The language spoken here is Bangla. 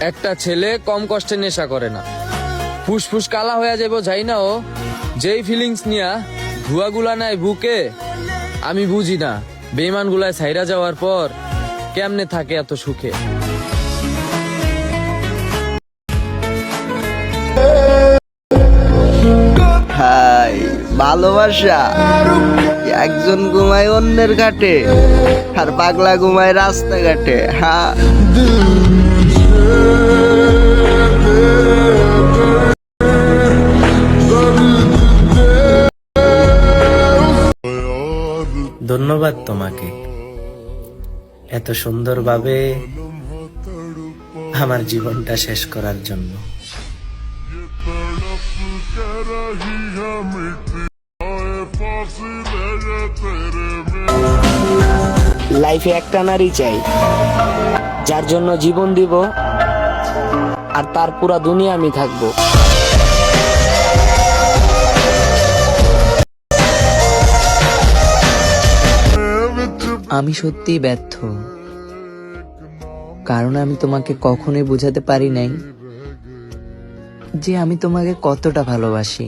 একটা ছেলে কম কষ্টে নেশা করে না। ফুসফুস কালা হয়ে যাব যাই না ও। যেই ফিলিংস নিয়া ধুয়াগুলা নাই বুকে আমি বুঝি না বেইমান গুলায় ছাইরা যাওয়ার পর কেমনে থাকে এত সুখে। হাই, ভালোবাসা। একজন ঘুমায় অন্যের ঘাটে, আর পাগলা ঘুমায় রাস্তাঘাটে হ্যাঁ ধন্যবাদ তোমাকে। এত সুন্দরভাবে আমার জীবনটা শেষ করার জন্য। লাইফে একটা নারী চাই, যার জন্য জীবন দিব আর তার পুরা দুনিয়া আমি থাকব। আমি সত্যিই ব্যর্থ। কারণ আমি তোমাকে কখনোই বোঝাতে পারি নাই যে আমি তোমাকে কতটা ভালোবাসি।